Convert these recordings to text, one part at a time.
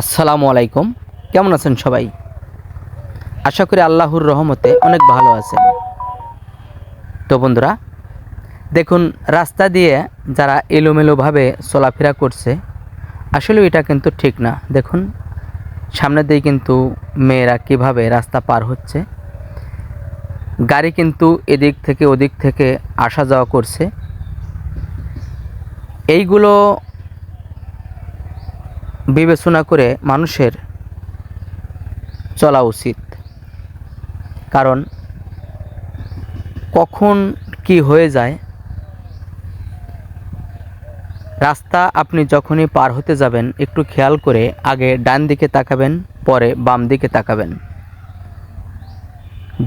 আসসালামু আলাইকুম। কেমন আছেন সবাই? আশা করি আল্লাহর রহমতে অনেক ভালো আছেন। তো বন্ধুরা, দেখুন, রাস্তা দিয়ে যারা এলোমেলোভাবে চলাফেরা করছে, আসলে এটা কিন্তু ঠিক না। দেখুন, সামনে দিয়ে কিন্তু মেয়েরা কীভাবে রাস্তা পার হচ্ছে। গাড়ি কিন্তু এদিক থেকে ওদিক থেকে আসা যাওয়া করছে। এইগুলো বিবেচনা করে মানুষের চলা উচিত। কারণ কখন কি হয়ে যায়, রাস্তা আপনি যখনই পার হতে যাবেন, একটু খেয়াল করে আগে ডান দিকে তাকাবেন, পরে বাম দিকে তাকাবেন।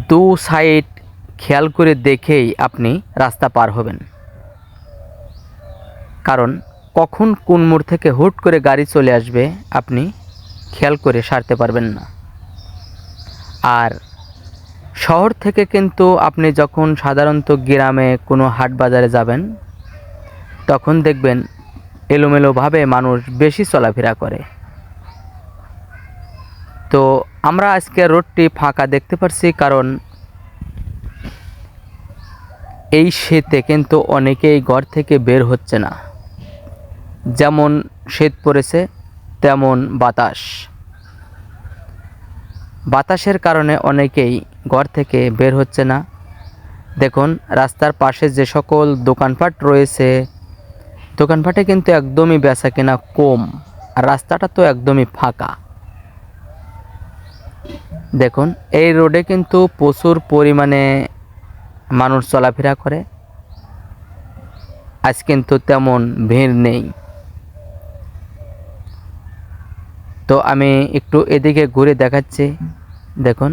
দু সাইড খেয়াল করে দেখেই আপনি রাস্তা পার হবেন। কারণ কখন কোন মোড় থেকে হুট করে গাড়ি চলে আসবে আপনি খেয়াল করে সারতে পারবেন না। আর শহর থেকে কিন্তু আপনি যখন সাধারণত গ্রামে কোনো হাট বাজারে যাবেন, তখন দেখবেন এলোমেলোভাবে মানুষ বেশি চলাফেরা করে। তো আমরা আজকে রোডটি ফাঁকা দেখতে পারছি কারণ এই শীতে কিন্তু অনেকেই ঘর থেকে বের হচ্ছে না। যেমন শীত পড়েছে, তেমন বাতাস। বাতাসের কারণে অনেকেই ঘর থেকে বের হচ্ছে না। দেখুন, রাস্তার পাশে যে সকল দোকানপাট রয়েছে, দোকানপাটে কিন্তু একদমই বেচা কেনা কম, আর রাস্তাটা তো একদমই ফাঁকা। দেখুন, এই রোডে কিন্তু প্রচুর পরিমাণে মানুষ চলাফেরা করে। আজ কিন্তু তেমন ভিড় নেই। তো আমি একটু এদিকে ঘুরে দেখাচ্ছি। দেখুন।